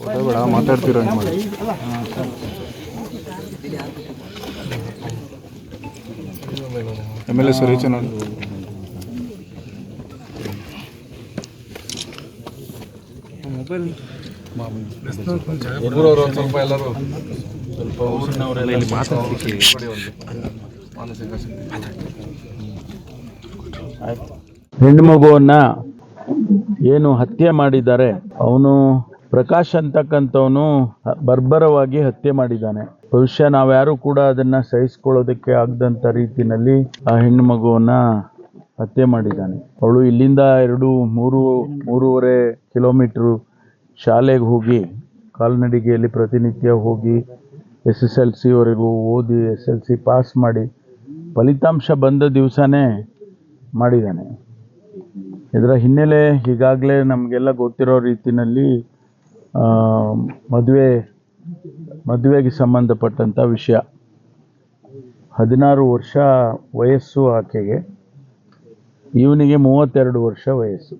ಬೇಡ ಮಾತಾಡ್ತೀರ ಹಂಗೆ ಮಾಡಿ. ಎಂ ಎಲ್ ಎ ಸರಿ ಚೆನ್ನಾಗಿ ಒಂದು ಸ್ವಲ್ಪ ಎಲ್ಲರೂ ಸ್ವಲ್ಪ ಊರಿನವರೆಲ್ಲ ಇಲ್ಲಿ ಮಾತಾಡ್ಲಿಕ್ಕೆ ಮಾನಸಿಕ ಹೆಣ್ಣು ಮಗುವನ್ನ ಏನು ಹತ್ಯೆ ಮಾಡಿದ್ದಾರೆ ಅವನು ಪ್ರಕಾಶ್ ಅಂತಕ್ಕಂಥವನು ಬರ್ಬರವಾಗಿ ಹತ್ಯೆ ಮಾಡಿದ್ದಾನೆ. ಬಹುಶಃ ನಾವ್ಯಾರು ಕೂಡ ಅದನ್ನ ಸಹಿಸ್ಕೊಳ್ಳೋದಕ್ಕೆ ಆಗದಂಥ ರೀತಿಯಲ್ಲಿ ಆ ಹೆಣ್ಣು ಮಗುವನ್ನ ಹತ್ಯೆ ಮಾಡಿದ್ದಾನೆ. ಅವಳು ಇಲ್ಲಿಂದ ಎರಡು, ಮೂರು, ಮೂರುವರೆ ಕಿಲೋಮೀಟ್ರು ಶಾಲೆಗೆ ಹೋಗಿ, ಕಾಲ್ನಡಿಗೆಯಲ್ಲಿ ಪ್ರತಿನಿತ್ಯ ಹೋಗಿ ಎಸ್ ಎಸ್ ಎಲ್ ಸಿವರೆಗೂ ಓದಿ ಎಸ್ ಎಲ್ ಸಿ ಪಾಸ್ ಮಾಡಿ ಫಲಿತಾಂಶ ಬಂದ ದಿವಸನೇ ಮಾಡಿದ್ದಾನೆ. ಇದರ ಹಿನ್ನೆಲೆ ಈಗಾಗಲೇ ನಮಗೆಲ್ಲ ಗೊತ್ತಿರೋ ರೀತಿಯಲ್ಲಿ ಮದುವೆ, ಮದುವೆಗೆ ಸಂಬಂಧಪಟ್ಟಂಥ ವಿಷಯ. ಹದಿನಾರು ವರ್ಷ ವಯಸ್ಸು ಆಕೆಗೆ. ಇವನಿಗೆ ಮೂವತ್ತೆರಡು ವರ್ಷ ವಯಸ್ಸು.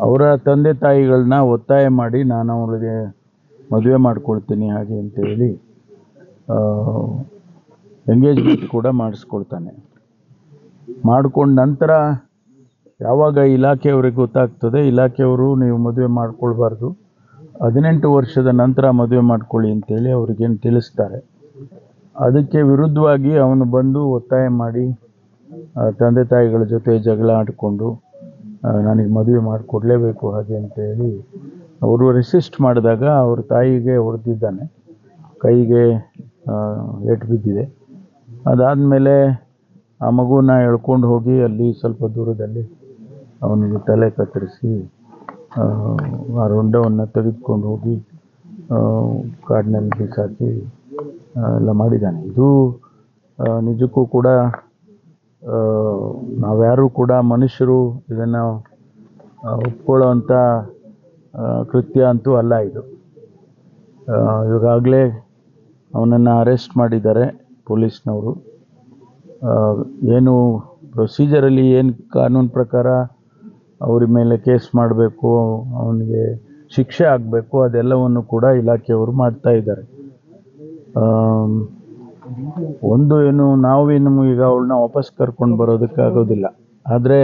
ಅವರ ತಂದೆ ತಾಯಿಗಳನ್ನ ಒತ್ತಾಯ ಮಾಡಿ ನಾನು ಅವರಿಗೆ ಮದುವೆ ಮಾಡಿಕೊಳ್ತೀನಿ ಹಾಗೆ ಅಂತೇಳಿ ಎಂಗೇಜ್ಮೆಂಟ್ ಕೂಡ ಮಾಡಿಸ್ಕೊಳ್ತಾನೆ. ಮಾಡಿಕೊಂಡ ನಂತರ ಯಾವಾಗ ಇಲಾಖೆಯವ್ರಿಗೆ ಗೊತ್ತಾಗ್ತದೆ, ಇಲಾಖೆಯವರು ನೀವು ಮದುವೆ ಮಾಡ್ಕೊಳ್ಬಾರ್ದು. ಹದಿನೆಂಟು ವರ್ಷದ ನಂತರ ಮದುವೆ ಮಾಡ್ಕೊಳ್ಳಿ ಅಂತೇಳಿ ಅವ್ರಿಗೇನು ತಿಳಿಸ್ತಾರೆ. ಅದಕ್ಕೆ ವಿರುದ್ಧವಾಗಿ ಅವನು ಬಂದು ಒತ್ತಾಯ ಮಾಡಿ ತಂದೆ ತಾಯಿಗಳ ಜೊತೆ ಜಗಳ ಆಡಿಕೊಂಡು ನನಗೆ ಮದುವೆ ಮಾಡಿಕೊಡ್ಲೇಬೇಕು ಹಾಗೆ ಅಂತೇಳಿ ಅವರು ರೆಸಿಸ್ಟ್ ಮಾಡಿದಾಗ ಅವ್ರ ತಾಯಿಗೆ ಹೊಡೆದಿದ್ದಾನೆ. ಕೈಗೆ ಏಟ್ ಬಿದ್ದಿದೆ. ಅದಾದಮೇಲೆ ಆ ಮಗುವನ್ನ ಎಳ್ಕೊಂಡು ಹೋಗಿ ಅಲ್ಲಿ ಸ್ವಲ್ಪ ದೂರದಲ್ಲಿ ಅವನಿಗೆ ತಲೆ ಕತ್ತರಿಸಿ ಆ, ರೊಂಡವನ್ನು ತೆಗೆದುಕೊಂಡು ಹೋಗಿ ಕಾಡಿನಲ್ಲಿ ಬಿಸಾಕಿ ಎಲ್ಲ ಮಾಡಿದ್ದಾನೆ. ಇದು ನಿಜಕ್ಕೂ ಕೂಡ ನಾವ್ಯಾರೂ ಕೂಡ ಮನುಷ್ಯರು ಇದನ್ನು ಒಪ್ಕೊಳ್ಳೋವಂಥ ಆ, ಕೃತ್ಯ ಅಂತೂ ಅಲ್ಲ ಇದು. ಈಗಾಗಲೇ ಅವನನ್ನು ಅರೆಸ್ಟ್ ಮಾಡಿದ್ದಾರೆ ಪೊಲೀಸ್ನವರು. ಏನು ಪ್ರೊಸೀಜರಲ್ಲಿ ಏನು ಕಾನೂನು ಪ್ರಕಾರ ಅವ್ರ ಮೇಲೆ ಕೇಸ್ ಮಾಡಬೇಕು, ಅವನಿಗೆ ಶಿಕ್ಷೆ ಆಗಬೇಕು, ಅದೆಲ್ಲವನ್ನು ಕೂಡ ಇಲಾಖೆಯವರು ಮಾಡ್ತಾ ಇದ್ದಾರೆ. ಒಂದು ಏನು ನಾವೇನು ಈಗ ಅವಳನ್ನ ವಾಪಸ್ ಕರ್ಕೊಂಡು ಬರೋದಕ್ಕಾಗೋದಿಲ್ಲ ಆದರೆ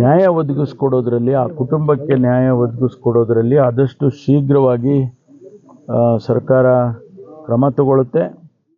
ನ್ಯಾಯ ಒದಗಿಸ್ಕೊಡೋದ್ರಲ್ಲಿ, ಆ ಕುಟುಂಬಕ್ಕೆ ನ್ಯಾಯ ಒದಗಿಸ್ಕೊಡೋದ್ರಲ್ಲಿ ಆದಷ್ಟು ಶೀಘ್ರವಾಗಿ ಸರ್ಕಾರ ಕ್ರಮ ತಗೊಳುತ್ತೆ